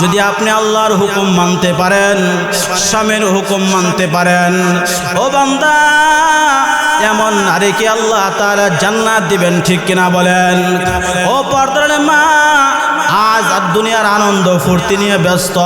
যদি আপনি আল্লাহর হুকুম মানতে পারেন, স্বামীর হুকুম মানতে পারেন, ও বান্দা, এমন নারীকে আল্লাহ তারা জান্নাত দিবেন ঠিক কিনা বলেন? ও পর্দার মা আজ আর দুনিয়ার আনন্দ, ফুর্তি নিয়ে ব্যস্ত।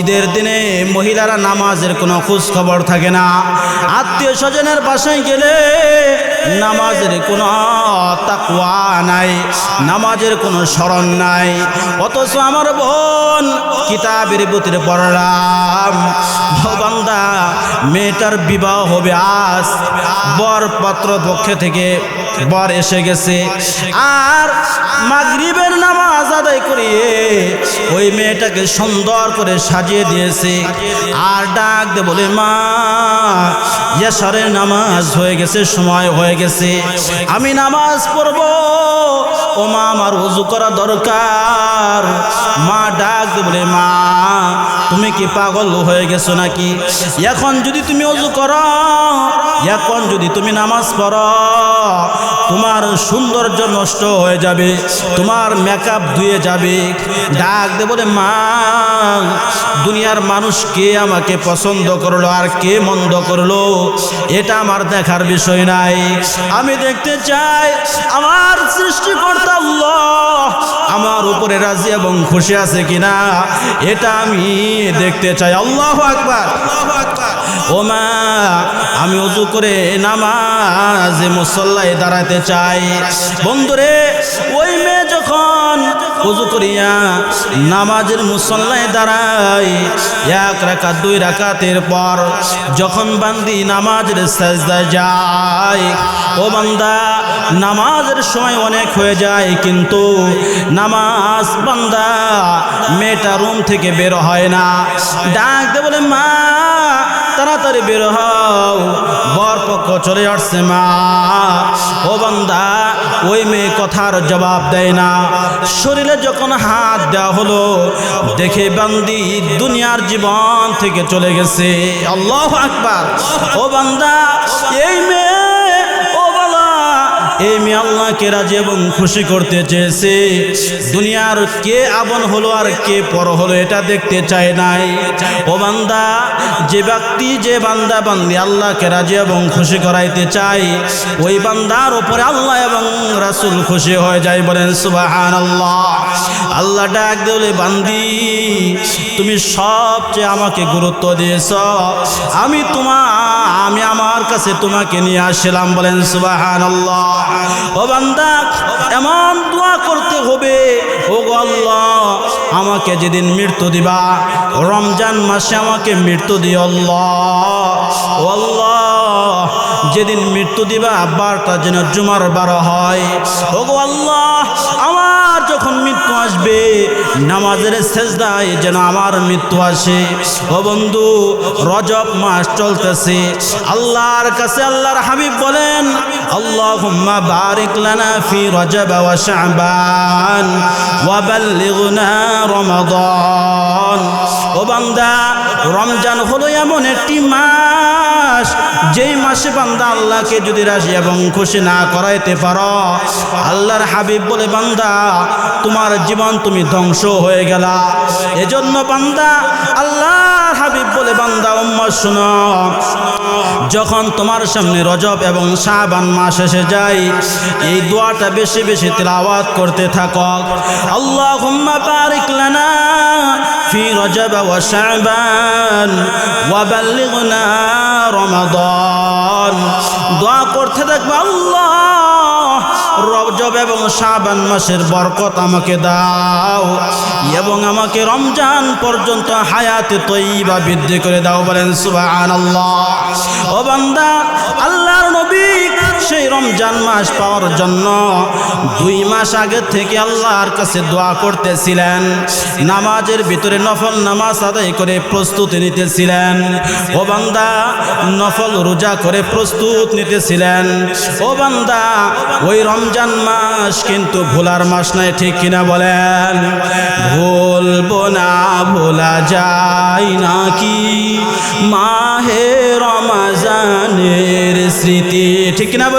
ঈদের দিনে মহিলারা নামাজের কোনো খোঁজ খবর থাকে না। আত্মীয় স্বজনের বাসায় গেলে নামাজের কোনো তাকুয়া নাই, নামাজের কোনো স্মরণ নাই। অথচ আমার বোন কিতাবের বুতির পড়লাম। বান্দা, মেয়েটার বিবাহ হবে আজ। বর পাত্র পক্ষে থেকে বর এসে গেছে। আর মাগরিবের নামাজ আদায় করিয়ে ওই মেয়েটাকে সুন্দর করে সাজিয়ে দিয়েছে। আর ডাক দে বলে, মা, ইয়াসারের নামাজ হয়ে গেছে, সময় হয়ে গেছে। আমি নামাজ পড়ব। ও মা, আমার উজু করা দরকার। মা ডাক দে বলে, মা, তুমি কি পাগল হয়ে গেছো নাকি? এখন যদি তুমি অজু করো, এখন যদি তুমি নামাজ পড়ো তোমার সৌন্দর্য নষ্ট হয়ে যাবে, তোমার মেকআপ ধুয়ে যাবে। ডাক দে বলে, মা, দুনিয়ার মানুষ কে আমাকে পছন্দ করল আর কে মন্দ করল? এটা আমার দেখার বিষয় নাই। আমি দেখতে চাই আমার সৃষ্টিকর্তা আল্লাহ আমার উপরে রাজি এবং খুশি আছে কিনা, এটা আমি দেখতে চাই। আল্লাহ আকবার। ও মা আমি উজু করে নামাজে মুসল্লায় দাঁড়াতে চাই। বন্ধুরে, ওই মেয়ে যখন উজু করিয়া নামাজের মুসল্লায় দাঁড়াই। এক রাকাত, দুই রাকাতের পর যখন বান্দি নামাজের সাজদায় যায়, ও বান্দা, নামাজের সময় অনেক হয়ে যায়, কিন্তু নামাজ বান্দা মেয়েটা রুম থেকে বের হয় না। ডাক দে বলে, মা তাড়াতাড়ি বের হও। বর পক্ষ চলে আসছে মা। ও বান্দা, ওই মেয়ে কথার জবাব দেয় না। শরীরে যখন হাত দেওয়া হলো, দেখে বান্দি দুনিয়ার জীবন থেকে চলে গেছে। আল্লাহ আকবার। ও বান্দা, এই মেয়ে এই মেয়ে আল্লাহকে রাজি এবং খুশি করতে চেয়েছে। দুনিয়ার কে আপন হলো আর কে পর হলো এটা দেখতে চায় নাই। ও বান্দা, যে ব্যক্তি, যে বান্দা বান্দি আল্লাহকে রাজি এবং খুশি করাইতে চাই ওই বান্দার ওপরে আল্লাহ এবং রাসুল খুশি হয়ে যায় বলেন সুবাহান আল্লাহ আল্লাহ ডাক দিলে বান্দি, তুমি সবচেয়ে আমাকে গুরুত্ব দিয়েছ। আমি তোমার আমি আমার কাছে তোমাকে নিয়ে আসছিলাম বলেন সুবাহান আল্লাহ এমন দোয়া করতে হবে। ও আমাকে যেদিন মৃত্যু দিবা, রমজান মাসে আমাকে মৃত্যু দিও যেদিন মৃত্যু দিবা, বারটা যেন জুমার বারো হয়। ও আল্লাহ মৃত্যু আসবে, নামাজের শেষদায় যেন আমার মৃত্যু আসে। ও বন্ধু, রজব মাস চলতেছে। আল্লাহর কাছে আল্লাহর হাবিব বলেন বারিক ফি রমজান হলো এমন একটি মাস যেই মাসে বান্দা আল্লাহকে যদি রাজি এবং খুশি না করাইতে পারো, আল্লাহর হাবিব বলে, বান্দা, তোমার জীবন তুমি ধ্বংস হয়ে গেলা। এজন্য বান্দা আল্লাহর হাবিব বলে বান্দা উম্মত শুনো যখন তোমার সামনে রজব এবং শাবান মাস এসে যায় এই দোয়াটা বেশি বেশি তেলাওয়াত করতে থাকো আল্লাহুম্মা বারিক লানা في رجب وشعبان وبلغنا رمضان দোয়া করতে থাকবে আল্লাহ রজব এবং শাবান মাসের বরকত আমাকে দাও এবং আমাকে রমজান পর্যন্ত হায়াতে তৈবা বৃদ্ধি করে দাও বলেন সুবহানাল্লাহ। ও বান্দা, আল্লাহর নবী সে রমজান মাস পাওয়ার জন্য দুই মাস আগে থেকে আল্লাহর কাছে দোয়া করতেছিলেন। নামাজের ভিতরে নফল নামাজ আদায় করে প্রস্তুতি নিতেছিলেন। ও বান্দা, নফল রোজা করে প্রস্তুত নিতেছিলেন। ও বান্দা, ওই রমজান মাস কিন্তু ভোলার মাস নাই ঠিক কিনা বলেন? ভুলবো না, ভোলা যায় নাকি? মাহে রমাজানের স্মৃতি, ঠিক কিনা বলেন?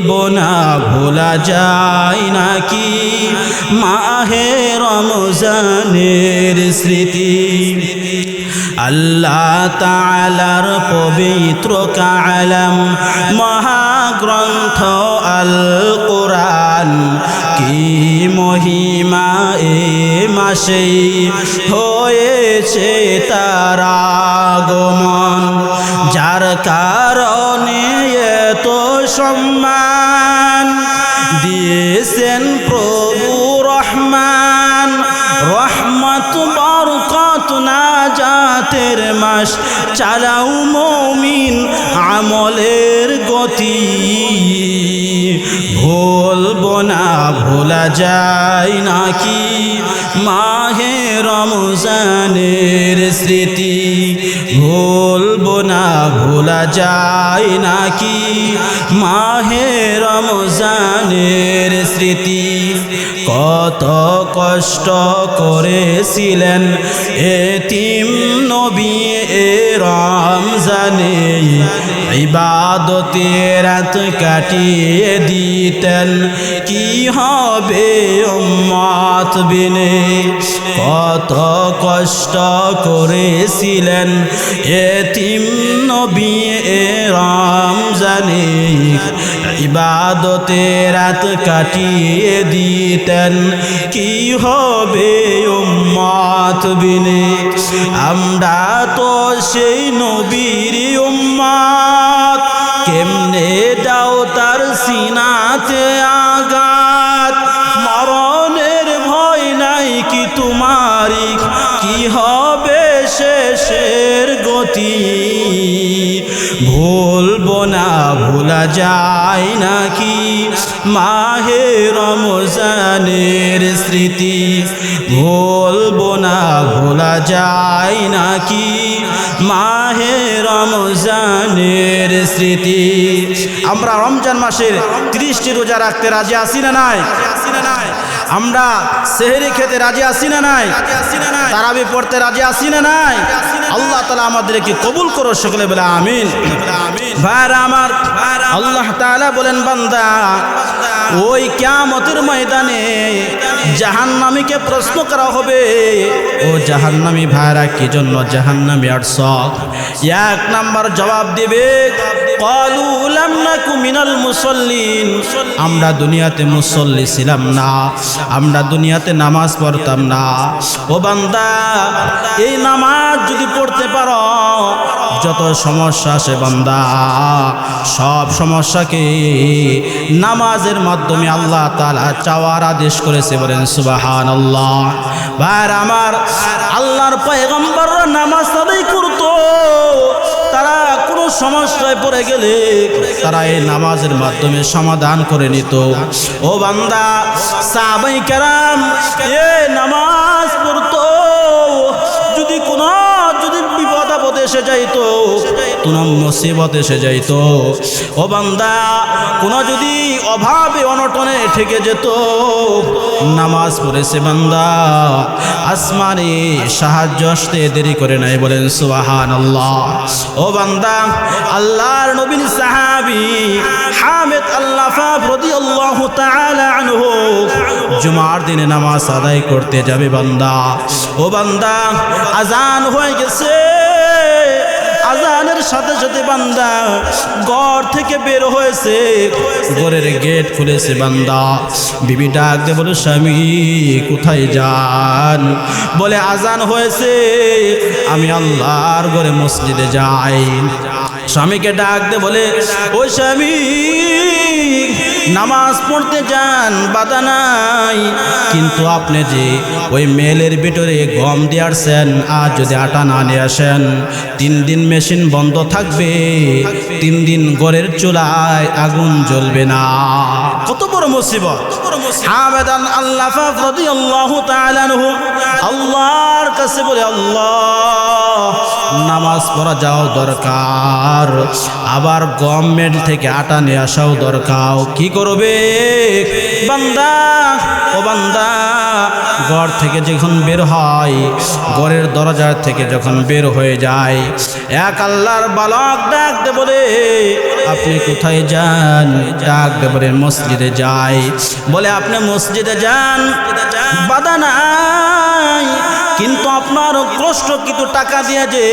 বোনা ভোলা যায় নাকি? মাহে রমজানের স্মৃতি। আল্লাহ তালার পবিত্র কালাম মহাগ্রন্থ আল কোরআন কি মহিমা এ মাসেই হয়েছে তার আগমন? যার কারণে সম্মান। দিয়েছেন প্রভু রহমান। রহমত বরকত না জাতের মাস। চালাও মমিন আমলের গতি। না ভোলা যায় নাকি? মাহে রমজানের স্মৃতি ভুলবো না ভোলা যায় নাকি? মাহে রমজানের স্মৃতি কত কষ্ট করেছিলেন এতিম নবী এ রমজানে। ইবাদতে রাত কাটিয়ে দিতেন। কি হবে উম্মত বিনে? কত কষ্ট করেছিলেন এতিম নবী এ রমজানে। ইবাদতে রাত কাটিয়ে দিতেন। কি হবে উম্মত বিনে? আমরা তো সেই নবীর উম্মত যায় নাকি? মাহে রমজানের স্মৃতি ভুলবো না, ভোলা যায় নাকি? মাহে রমজানের স্মৃতি। আমরা রমজান মাসের ত্রিশটি রোজা রাখতে রাজি আসি না নাই আসি না নাই? আমরা সেহেরি খেতে রাজি আসি না নাই? তারাবি পড়তে রাজি আসি না নাই? আল্লাহ তালা আমাদেরকে কবুল করো সকলে বলে আমিন। ভাইরা আমার, আল্লাহ তালা বলেন, বান্দা ওই কিয়ামতের ময়দানে জাহান্নামীকে প্রশ্ন করা হবে, ও জাহান্নামী ভাইরা, কি জন্য জাহান্নামী আটশ এক নাম্বার জবাব দিবে আমরা দুনিয়াতে মুসল্লি ছিলাম না, আমরা দুনিয়াতে নামাজ পড়তাম না। ও বান্দা, এই নামাজ যদি পড়তে পারো যত সমস্যা সে বান্দা, সব সমস্যাকে নামাজের মাধ্যমে আল্লাহ তালা চাওয়ার আদেশ করেছে, বলেন সুবাহান আল্লাহ ভাইর আমার, আল্লাহর পয়গম্বররা নামাজ আদায় করতো, তারা কোনো সমস্যায় পড়ে গেলে তারা এই নামাজের মাধ্যমে সমাধান করে নিত। ও বান্দা সাবাই কারাম, এ নামাজ পড়তো এসে যাইতো কোনো মুসিবত এসে যাইতো। ও বান্দা, কোনো যদি অভাবে অনটনে ঠেকে যেত, নামাজ পড়েছে বান্দা, আসমানে সাহায্য আসতে দেরি করে নাই বলেন সুবাহান আল্লাহ ও বান্দা, আল্লাহর নবীন সাহাবি হামেদ আল্লাহ প্রতি আল্লাহ আনহু জুমার দিনে নামাজ আদায় করতে যাবে বান্দা। ও বান্দা আজান হয়ে গেছে। আজানের সাথে সাথে বান্দা ঘর থেকে বের হয়েছে। ঘরের গেট খুলেছে বান্দা। বিবি ডাক দিয়ে বলে, স্বামী, কোথায় যান? বলে, আজান হয়েছে। আমি আল্লাহর ঘরে মসজিদে যাই। স্বামীকে ডাক দে বলে ও স্বামী নামাজ পড়তে যান, বাধা নাই। কিন্তু আপনি যে ওই মেলের ভিতরে গম দিয়ে আসছেন, আর যদি আটা না নিয়ে আসেন, তিন দিন মেশিন বন্ধ থাকবে, তিন দিন গড়ের চুলায় আগুন জ্বলবে না। কত বড় মুসিবত। আল্লাহ আল্লাহর কাছে বলে আল্লাহ। পড়া যাও দরকার। আবার গভর্নমেন্ট থেকে আটা নিয়ে আসাও দরকার। কি করবে? বান্দা, ও বান্দা, ঘর থেকে যখন বের হয়, ঘরের দরজা থেকে যখন বের হয়ে যায়, এক আল্লাহর বালক ডাকতে বলে, আপনি কোথায় যান? ডাকতে বলে, মসজিদে যাই। বলে, আপনি মসজিদে যান, বাধা নাই। কিন্তু আপনার কষ্ট কিন্তু টাকা দিয়ে যে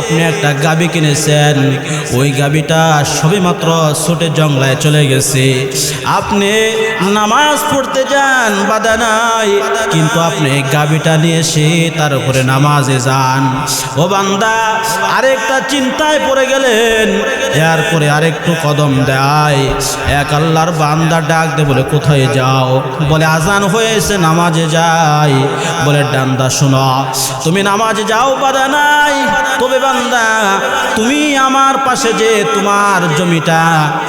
আপনি একটা গাবি কিনেছেন, ওই গাবিটা সবে মাত্র ছোটে জংলায় চলে গেছে। আপনি নামাজ পড়তে যান, বাধা নাই, কিন্তু আপনি গাবিটা নিয়ে এসে তার উপরে নামাজে যান। ও বান্দা, আরেকটা চিন্তায় পড়ে গেলেন এরপরে আরেকটু কদম দেয়। এক আল্লাহর বান্দা ডাক দে বলে, কোথায় যাও? বলে, আজান হয়েছে, নামাজে যাই। বলে, ডান্দা শোনো, তুমি নামাজে যাও, বাধা নাই। তবে বান্দা, তুমি আমার পাশে যে তোমার জমিটা,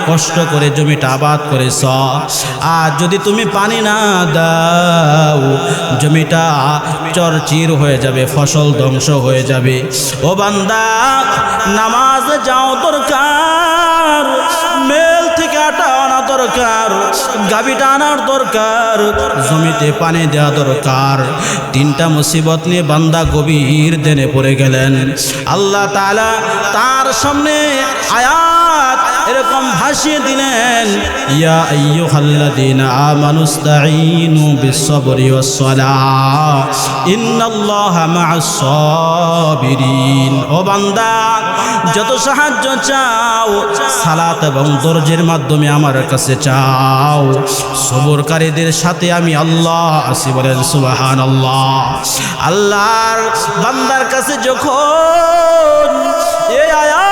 কষ্ট করে জমিটা আবাদ করেছ, আর যদি তুমি পানি না দাও, জমিটা চরচির হয়ে যাবে, ফসল ধ্বংস হয়ে যাবে। ও বান্দা, নামাজ যাও দরকার। দরকার, গাবিটা আনার দরকার, জমিতে পানি দেওয়া দরকার। তিনটা মুসিবত নিয়ে বান্দা গভীর দেনে পড়ে গেলেন। আল্লাহ তালা তার সামনে এরকম ভাসিয়ে দিলেন। ইয়া আইয়ুহাল্লাযীনা আমানুস্তাঈনু বিস-সাবরি ওয়াস-সালাহ। ইন্নাল্লাহা মা'আস-সাবিরিন। ও বান্দা, যত সাহায্য চাও, সালাত এবং দরজের মাধ্যমে আমার কাছে চাও। সবরকারীদের সাথে আমি আল্লাহ আসি বলেন সুবাহান আল্লাহ আল্লাহর বান্দার কাছে যখন এই আয়া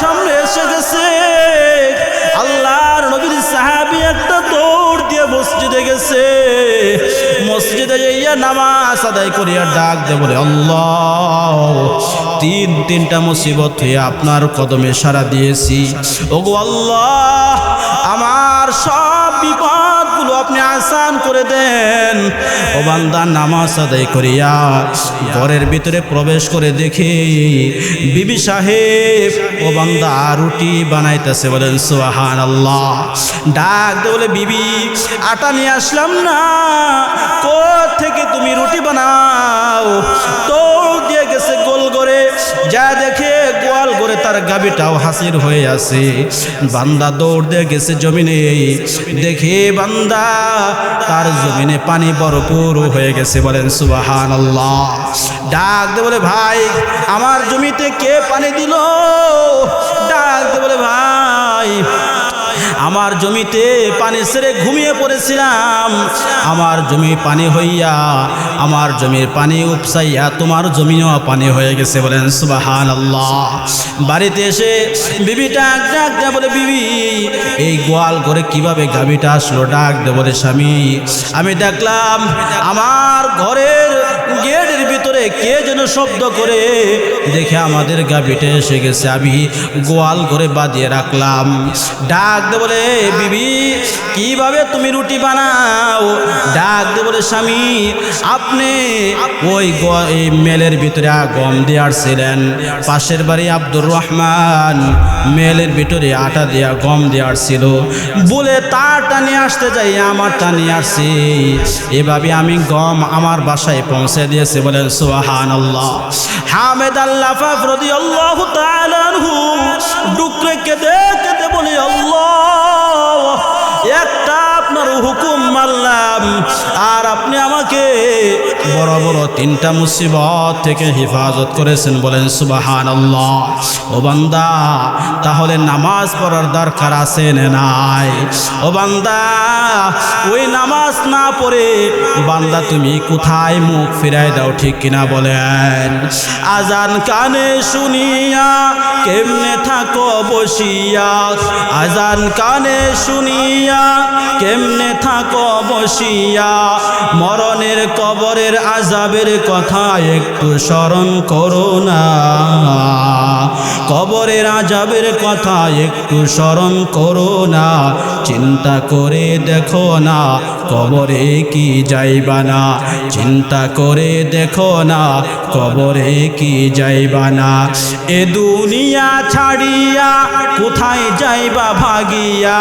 সামনে এসে গেছে মসজিদে গেছে। মসজিদে যাইয়া নামাজ আদায় করিয়া ডাক দে বলে, আল্লাহ, তিন, তিনটা মুসিবত হয়ে আপনার কদমে সারা দিয়েছি। ওগো আল্লাহ, আমার আসান করে দেন। ও বান্দা, নামাজ আদায় করিয়া ঘরের ভিতরে প্রবেশ করে দেখে বিবি সাহেব, ও বান্দা, রুটি বানাইতেছে বলেন সোহান আল্লাহ ডাক দে বলে, বিবি, আটা নিয়ে আসলাম না। কোথ থেকে তুমি রুটি বানাও? তো দিয়ে গেছে গোল করে। যা দেখে তার গাবিটাও হাসির হয়ে আছে। বান্দা দৌড় দিয়ে গেছে জমিনে। দেখে বান্দা তার জমিনে পানি ভরপুর হয়ে গেছে বলেন সুবাহান আল্লাহ ডাক দে বলে, ভাই, আমার জমিতে কে পানি দিল? ডাক দে বলে, ভাই আমার জমিতে পানি সেরে ঘুমিয়ে পড়েছিলাম। আমার জমি পানি হইয়া, আমার জমির পানি উপসাইয়া তোমার জমিও পানি হয়ে গেছে বলেন সুবাহান আল্লাহ বাড়িতে এসে বিবি ডাক দেয় বলে, বিবি, এই গোয়াল করে কীভাবে গাবিটা আসলো? ডাক দে বলে, স্বামী, আমি দেখলাম আমার ঘরের গেটের ভিতরে কে যেন শব্দ করে দেখে আমাদের গাবিটা এসে গেছে। আমি গোয়াল করে বাঁধিয়ে রাখলাম। ডাক দে বলে, বিবি, কীভাবে তুমি রুটি বানাও? ডাক দে বলে, স্বামী, আপনি ওই মেলের ভিতরে গম দিয়ে আসছিলেন পাশের বাড়ি আব্দুর রহমান মেলের ভিতরে আটা দেয়া, গম দিয়ে আসছিল বলে, তারটা নিয়ে আসতে যাই, আমারটা নিয়ে আসছি। এভাবে আমি গম আমার বাসায় পৌঁছে দিয়েছি বলেন সোহান আল্লাহ হামেদ আল্লাহ ফাফরদি আল্লাহ ডুকরে কেঁদে কেঁদে বলি, আল্লাহ একটা আপনার হুকুম মানলাম আর আপনি আমাকে বড় বড় তিনটা মুসিবত থেকে হেফাজত করেছেন বলেন সুবাহান ও বান্দা, তাহলে নামাজ পড়ার দরকার আছে নাই? ও বান্দা, ওই নামাজ না পড়ে বান্দা তুমি কোথায় মুখ ফিরাই দাও ঠিক কিনা বলেন? আজান কানে শুনিয়া কেমনে থাকো বসিয়া? আজান কানে শুনিয়া কেমনে থাকো বসিয়া? মরণের কবরের আজাবের কথা একটু স্মরণ করো না। কবরের আজাবের কথা একটু স্মরণ করো না। চিন্তা করে দেখো না কবরে কি যাইবা না। চিন্তা করে দেখো না কবরে কি যাইবা না। এ দুনিয়া ছাড়িয়া কোথায় যাইবা ভাগিয়া?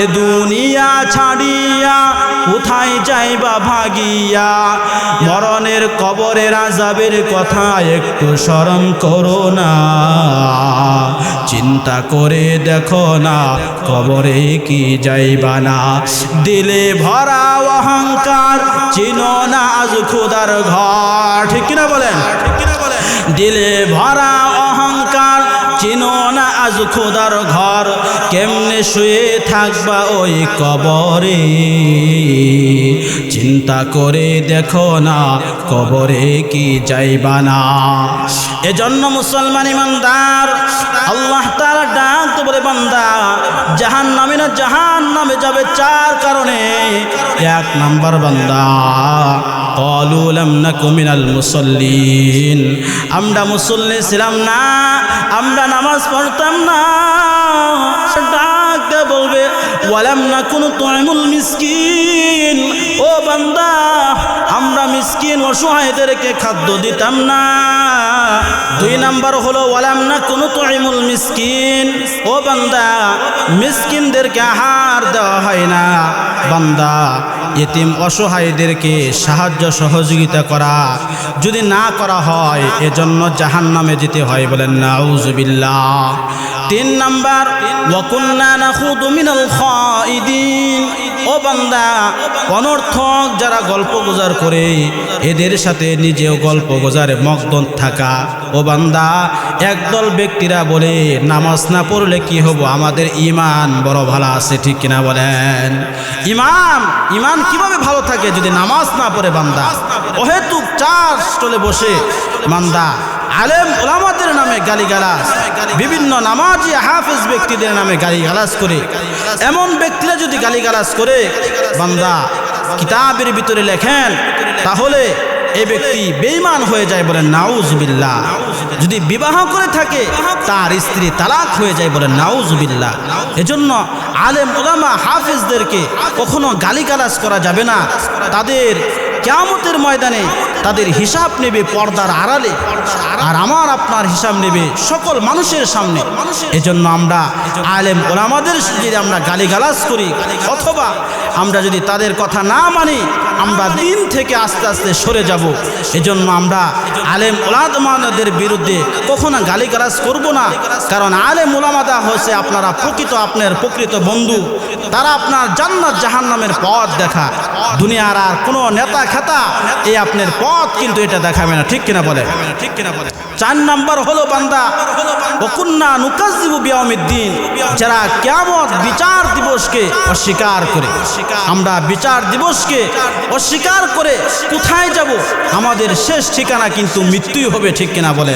এ দুনিয়া ছাড়িয়া কোথায় যাইবা ভাগিয়া? মরণের কবরের আজাবের কথা একটু স্মরণ করো না। চিন্তা করে দেখো না, কবরে কি যাইবা না। দিলে ভরা অহংকার, চিনো না আজ খুদার ঘর। ঠিক কিনা বলেন ঠিক কিনা বলেন? দিলে ভরা চিনো না আজ খোদার ঘর, কেমনে শুয়ে থাকবা ওই কবরে? চিন্তা করে দেখো না কবরে কি যাইবা না। এজন্য মুসলমান ইমানদার, আল্লাহ তাআলা ডাক তো বলে, বান্দা জাহান নামে না জাহান নামে যাবে চার কারণে এক নাম্বার বান্দা। কলু নাকু মিনাল মুসল্লিন। আমরা মুসল্লি ছিলাম না, আমরা নামাজ পড়তাম না। ডাকতে বলবে, ওয়ালাম না কোনো তয়মুল মিসকিন। ও বান্দা, আমরা মিসকিন অসহায়দেরকে খাদ্য দিতাম না। দুই নাম্বার হলো, ওয়ালাম না কোনো তয়মুল মিসকিন। ও বান্দা, মিসকিনদেরকে আহার দেওয়া হয় না। বান্দা এতিম অসহায়দেরকে সাহায্য সহযোগিতা করা। যদি না করা হয়, এজন্য জাহান নামে যেতে হয় বলেন, নাউজুবিল্লাহ। তিন নাম্বার ওয়াকুন্না নাখুদু মিনাল খাইদিন। ও বান্দা, অনর্থক যারা গল্প গুজার করে, এদের সাথে নিজেও গল্প গোজারে মগ্ন থাকা। ও বান্দা, একদল ব্যক্তিরা বলে, নামাজ না পড়লে কি হব? আমাদের ইমান বড় ভালো আছে, ঠিক কিনা বলেন? ইমান ইমান কীভাবে ভালো থাকে যদি নামাজ না পড়ে বান্দা? অহেতুক চার স্টলে বসে বান্দা আলেম ওলামাদের নামে গালিগালাজ, বিভিন্ন নামাজি হাফেজ ব্যক্তিদের নামে গালিগালাজ করে। এমন ব্যক্তিরা যদি গালিগালাজ করে, বান্দা কিতাবের ভিতরে লেখেন, তাহলে এই ব্যক্তি বেইমান হয়ে যায় বলেন নাউজবিল্লা যদি বিবাহ করে থাকে, তার স্ত্রী তালাক হয়ে যায় বলেন নাউজবিল্লা এজন্য আলেম ওলামা হাফিজদেরকে কখনো গালিগালাজ করা যাবে না। তাদের কেয়ামতের ময়দানে তাদের হিসাব নেবে পর্দার আড়ালে, আর আমার আপনার হিসাব নেবে সকল মানুষের সামনে। এজন্য আমরা আলেম ওলামাদের যদি আমরা গালিগালাজ করি, অথবা আমরা যদি তাদের কথা না মানি আমরা দিন থেকে আস্তে আস্তে সরে যাব। এজন্য আমরা আলেম ওলামাদের বিরুদ্ধে কখনো গালিগালাজ করব না। কারণ আলেম ওলামাদা হয়েছে আপনারা প্রকৃত আপনার প্রকৃত বন্ধু। তারা আপনার জান্নাত জাহান্নামের পথ দেখা। দুনিয়ার আর কোনো নেতা খেতা এই আপনার পথ কিন্তু এটা দেখাবে না। ঠিক কিনা বলে ঠিক কিনা বলে চার নাম্বার হলো বান্দা ওকুন্না নুকাজিবু বিয়াউমিদ্দিন যারা কেমন বিচার দিবসকে অস্বীকার করে। আমরা বিচার দিবসকে অস্বীকার করে কোথায় যাব? আমাদের শেষ ঠিকানা কিন্তু মৃত্যুই হবে ঠিক কিনা বলে